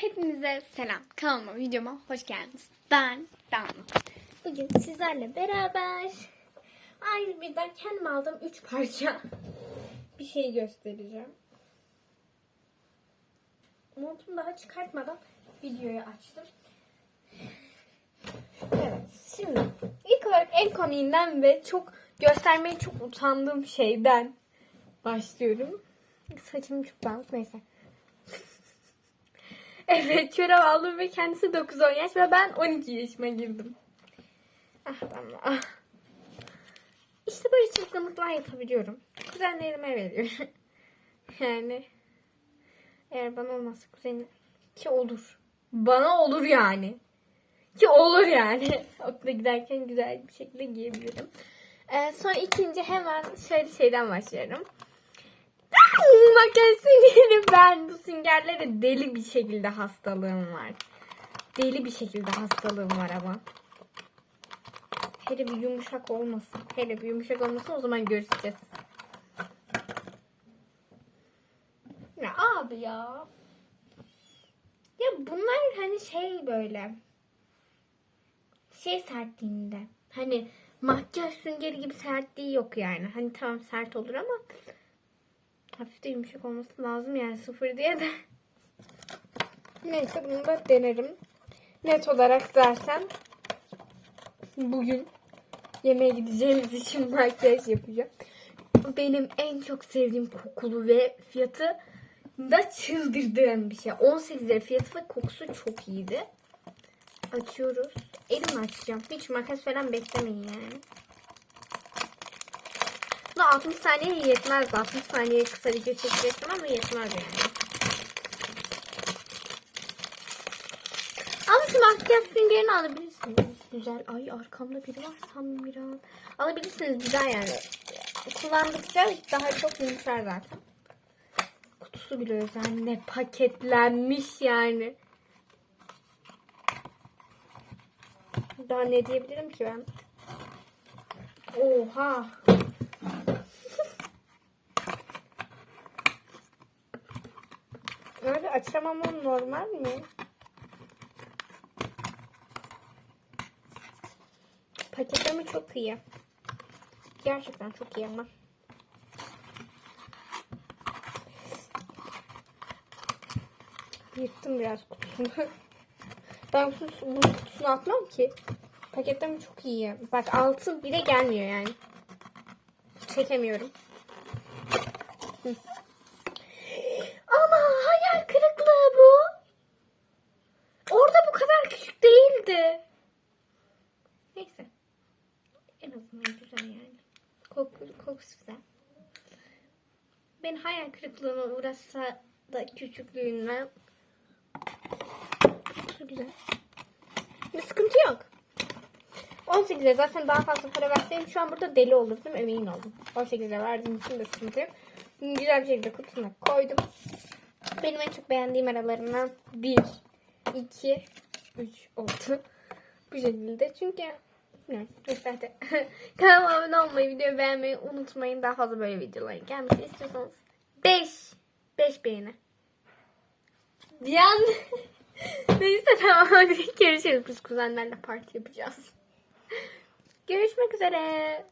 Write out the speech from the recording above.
Hepinize selam. Kanalıma, videoma hoş geldiniz. Ben Dana. Bugün sizlerle beraber aynı birden kendim aldığım 3 parça bir şey göstereceğim. Montumu daha çıkartmadan videoyu açtım. Evet, şimdi ilk olarak en komiğinden ve çok göstermeye çok utandığım şeyden başlıyorum. Saçım çok dağınık neyse. Evet çorap aldım ve kendisi 9-10 yaş ve ben 12 yaşıma girdim. Ah damla ah. İşte böyle çılgınlıklar yapabiliyorum. Kuzenlerime veriyorum. yani eğer bana olmazsa kuzenim ki olur. Bana olur yani. Ki olur yani. Okula giderken güzel bir şekilde giyebilirim. Ee, sonra ikinci hemen şöyle şeyden başlıyorum. Süngeri ben bu süngerlere deli bir şekilde hastalığım var. Deli bir şekilde hastalığım var ama. Hele bir yumuşak olmasın. Hele bir yumuşak olmasın o zaman görüşeceğiz. Ya abi ya. Ya bunlar hani şey böyle. Şey sertliğinde. Hani makyaj süngeri gibi sertliği yok yani. Hani tamam sert olur ama hafif de yumuşak olması lazım yani sıfır diye de. Neyse bunu da denerim. Net olarak zaten bugün yemeğe gideceğimiz için makyaj yapacağım. Benim en çok sevdiğim kokulu ve fiyatı da çıldırdığım bir şey. 18 lira fiyatı ve kokusu çok iyiydi. Açıyoruz. Elimle açacağım. Hiç makas falan beklemeyin yani. Bu 60 saniye yetmez. 60 saniye kısa video çekecektim ama yetmez yani. Ama şu makyaj süngerini alabilirsiniz. Güzel. Ay arkamda biri var sandım bir an. Alabilirsiniz güzel yani. Kullandıkça daha çok yumuşar zaten. Kutusu bile özenle paketlenmiş yani. Daha ne diyebilirim ki ben? Oha. Öyle açamamam normal mi? Paketleme çok iyi. Gerçekten çok iyi ama. Yırttım biraz kutusunu. ben kutusu, bunun kutusunu atmam ki. Paketleme çok iyi. Bak altın bile gelmiyor yani. Çekemiyorum. Hı. Ama hayal kırıklığı bu. Orada bu kadar küçük değildi. Neyse. En azından güzel yani. Koku, kokusu güzel. Ben hayal kırıklığına uğrasa da küçüklüğünden kokusu güzel. Bir sıkıntı yok. 18 lira zaten daha fazla para verseydim şu an burada deli olurdum emin oldum. 18 lira verdiğim için de sıkıntı yok. Güzel bir şekilde kutusuna koydum. Benim en çok beğendiğim aralarından 1, 2, 3 oldu. Bu şekilde çünkü hadi. Kanalıma abone olmayı, videoyu beğenmeyi unutmayın. Daha fazla böyle videoların gelmesini istiyorsanız 5, 5 beğeni. Bir an Neyse tamam hadi görüşürüz. Biz kuzenlerle parti yapacağız. Görüşmek üzere.